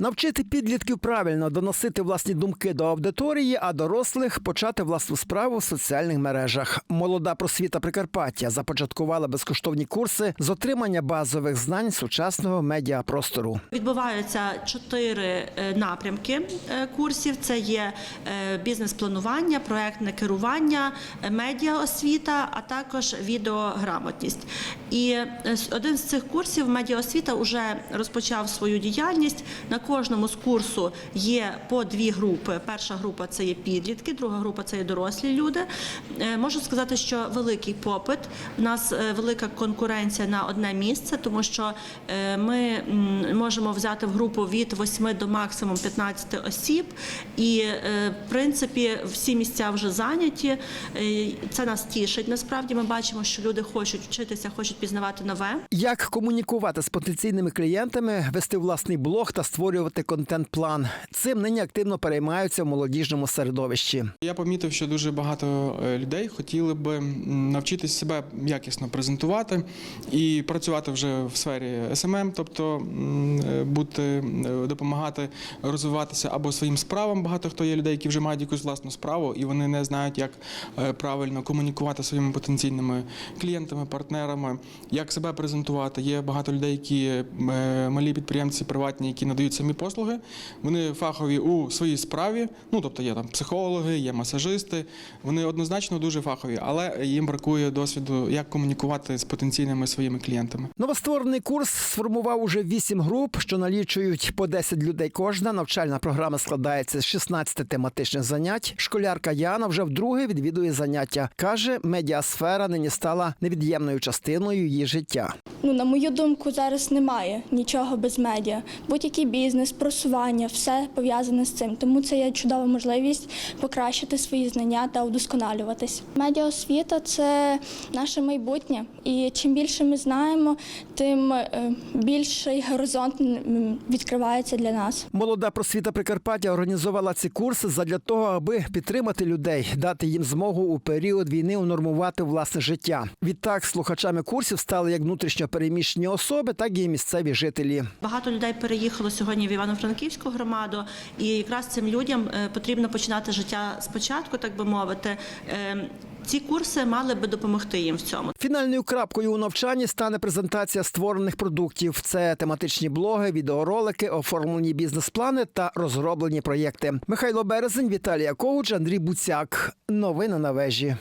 Навчити підлітків правильно доносити власні думки до аудиторії, а дорослих почати власну справу в соціальних мережах. Молода просвіта Прикарпаття започаткувала безкоштовні курси з отримання базових знань сучасного медіапростору. Відбуваються чотири е, напрямки е, курсів: це є е, бізнес-планування, проектне керування, медіаосвіта, а також відеограмотність. І один з цих курсів медіаосвіта вже розпочав свою діяльність. На кожному з курсу є по дві групи. Перша група це є підлітки, друга група це є дорослі люди. Е, Можу сказати, що великий попит. У нас е, велика конкуренція на одне місце, тому що е, ми можемо взяти в групу від 8 до максимум 15 осіб, і в принципі всі місця вже зайняті. Це нас тішить. Насправді ми бачимо, що люди хочуть вчитися, хочуть пізнавати нове. Як комунікувати з потенційними клієнтами, вести власний блог та створювати контент-план. Цим нині активно переймаються в молодіжному середовищі. Я помітив, що дуже багато е, людей хотіли би навчитись себе якісно презентувати і працювати вже в сфері SMM, тобто е, бути е, допомагати розвиватися або своїм справам. Багато хто є людей, які вже мають якусь власну справу, і вони не знають, як правильно комунікувати своїми потенційними клієнтами, партнерами, як себе презентувати. Є багато людей, які малі підприємці, приватні, які надають самі послуги. Вони фахові у своїй справі. Ну тобто є там психологи, є масажисти. Вони однозначно дуже фахові, але їм бракує досвіду, як комунікувати з потенційними своїми клієнтами. Новостворений курс сформував уже вісім груп, що налічують по 10 людей кожна. Навчальна програма складається з 16 тематичних занять. Школярка Яна вже вдруге відвідує заняття. каже, медіасфера нині стала невід'ємною частиною її життя. Ну, на мою думку, зараз немає нічого без медіа. Будь-який бізнес, просування, все пов'язане з цим. Тому це є чудова можливість покращити свої знання та удосконалюватись. Медіаосвіта це наше майбутнє, і чим більше ми знаємо, тим е, більший горизонт відкривається для нас. Молода просвіта Прикарпаття організувала ці курси задля того, аби підтримати людей, дати їм змогу у період війни унормувати власне життя. Відтак, слухачами курсів стали як внутрішньо переміщені особи, так і місцеві жителі. Багато людей переїхало сьогодні в Івано-Франківську громаду, і якраз цим людям е, потрібно починати життя спочатку, так би мовити. Е, Ці курси мали би допомогти їм в цьому. Фінальною крапкою у навчанні стане презентація створених продуктів. Це тематичні блоги, відеоролики, оформлені бізнес-плани та розроблені проєкти. Михайло Березень, Віталія Ковуч, Андрій Буцяк. Новини на вежі.